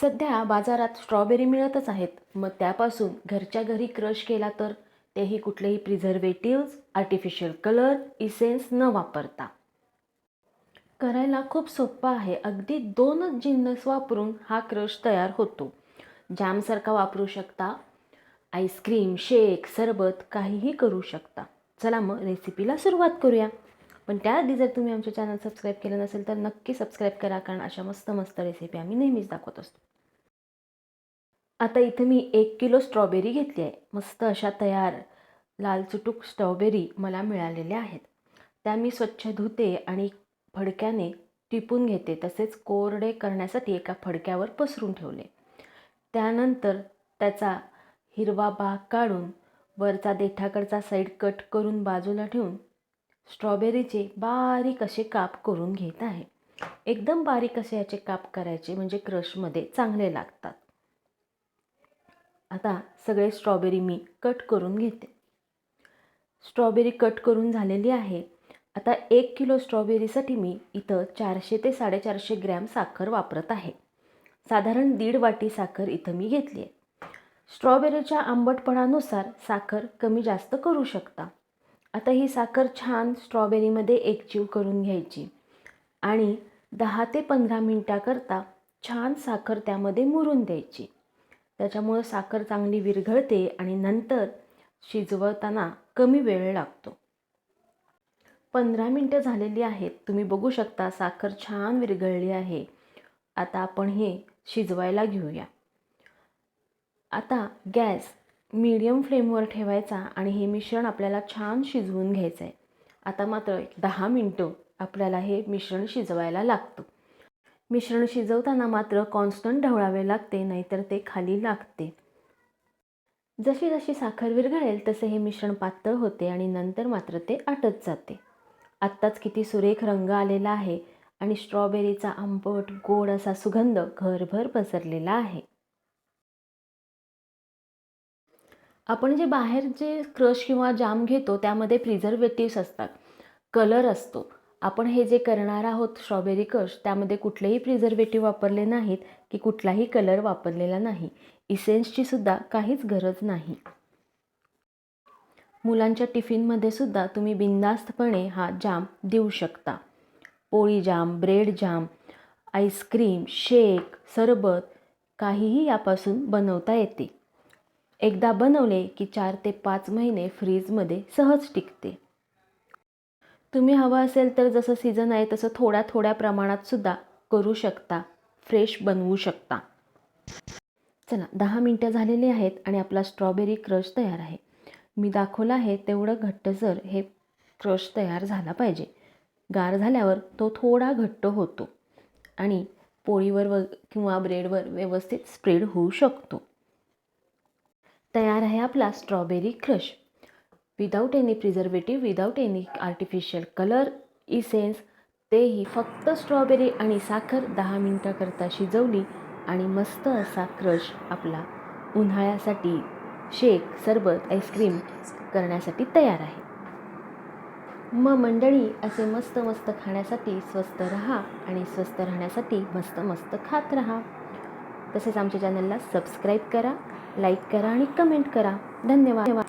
सध्या बाजारात स्ट्रॉबेरी मिळतच आहेत. मग त्यापासून घरच्या घरी क्रश केला तर? तेही कुठलेही प्रिझर्वेटिव्ज आर्टिफिशियल कलर इसेन्स न वापरता. करायला खूप सोपं आहे. अगदी दोनच जिन्नस वापरून हा क्रश तयार होतो. जॅमसारखा वापरू शकता. आईस्क्रीम शेक सरबत काहीही करू शकता. चला मग रेसिपीला सुरुवात करूया. पण त्याआधी जर तुम्ही आमचं चॅनल सबस्क्राईब केलं नसेल तर नक्की सबस्क्राईब करा कारण अशा मस्त मस्त रेसिपी आम्ही नेहमीच दाखवत असतो. आता इथं मी एक किलो स्ट्रॉबेरी घेतली आहे. मस्त अशा तयार लाल चुटूक स्ट्रॉबेरी मला मिळालेल्या आहेत. त्या मी स्वच्छ धुते आणि फडक्याने टिपून घेते. तसेच कोरडे करण्यासाठी एका फडक्यावर पसरून ठेवले. त्यानंतर त्याचा हिरवा भाग काढून वरचा देठाकडचा साईड कट करून बाजूला ठेवून स्ट्रॉबेरीचे बारीक असे काप करून घेत आहे. एकदम बारीक असे याचे काप करायचे म्हणजे क्रशमध्ये चांगले लागतात. आता सगळे स्ट्रॉबेरी मी कट करून घेते. स्ट्रॉबेरी कट करून झालेली आहे. आता एक किलो स्ट्रॉबेरीसाठी मी इथं चारशे ते साडेचारशे ग्रॅम साखर वापरत आहे. साधारण दीड वाटी साखर इथं मी घेतली आहे. स्ट्रॉबेरीच्या आंबटपणानुसार साखर कमी जास्त करू शकता. आता ही साखर छान स्ट्रॉबेरीमध्ये एकजीव करून घ्यायची. आणि दहा ते पंधरा मिनटाकरता छान साखर त्यामध्ये मुरून द्यायची. त्याच्यामुळं साखर चांगली विरघळते आणि नंतर शिजवताना कमी वेळ लागतो. पंधरा मिनटं झालेली आहेत. तुम्ही बघू शकता साखर छान विरघळली आहे. आता आपण हे शिजवायला घेऊया. आता गॅस मीडियम फ्लेमवर ठेवायचा आणि हे मिश्रण आपल्याला छान शिजवून घ्यायचं आहे आता मात्र दहा मिनटं आपल्याला हे मिश्रण शिजवायला लागतं. मिश्रण शिजवताना मात्र कॉन्स्टंट ढवळावे लागते नाहीतर ते खाली लागते. जशी जशी साखर विरघळेल तसे हे मिश्रण पातळ होते आणि नंतर मात्र ते आटत जाते. आत्ताच किती सुरेख रंग आलेला आहे आणि स्ट्रॉबेरीचा आंबट गोड असा सुगंध घरभर पसरलेला आहे. आपण जे बाहेर जे क्रश किंवा जाम घेतो त्यामध्ये प्रिझर्वेटिव्स असतात. कलर असतो. आपण हे जे करणार आहोत स्ट्रॉबेरी क्रश त्यामध्ये कुठलेही प्रिझर्वेटिव्ह वापरले नाहीत की कुठलाही कलर वापरलेला नाही. इसेन्सची सुद्धा काहीच गरज नाही. मुलांच्या टिफिनमध्ये सुद्धा तुम्ही बिनधास्तपणे हा जाम देऊ शकता. पोळी जाम ब्रेड जाम आईस्क्रीम शेक सरबत काहीही यापासून बनवता येते. एकदा बनवले की चार ते पाच महिने फ्रीजमध्ये सहज टिकते. तुम्ही हवं असेल तर जसं सीझन आहे तसं थोड्या थोड्या प्रमाणात सुद्धा करू शकता. फ्रेश बनवू शकता. चला दहा मिनटं झालेली आहेत आणि आपला स्ट्रॉबेरी क्रश तयार आहे. मी दाखवलं आहे तेवढं घट्टसर हे क्रश तयार झाला पाहिजे. गार झाल्यावर तो थोडा घट्ट होतो आणि पोळीवर व किंवा ब्रेडवर व्यवस्थित स्प्रेड होऊ शकतो. तयार आहे आपला strawberry crush without any preservative without any artificial colour essence तेही फक्त स्ट्रॉबेरी आणि साखर दहा मिनटाकरता शिजवली आणि मस्त असा क्रश आपला उन्हाळ्यासाठी शेक सरबत आईस्क्रीम करण्यासाठी तयार आहे. मग मंडळी असे मस्त मस्त खाण्यासाठी स्वस्त रहा आणि स्वस्त राहण्यासाठी मस्त मस्त खात रहा. तसेच आमच्या चॅनलला सबस्क्राईब करा लाईक करा आणि कमेंट करा. धन्यवाद.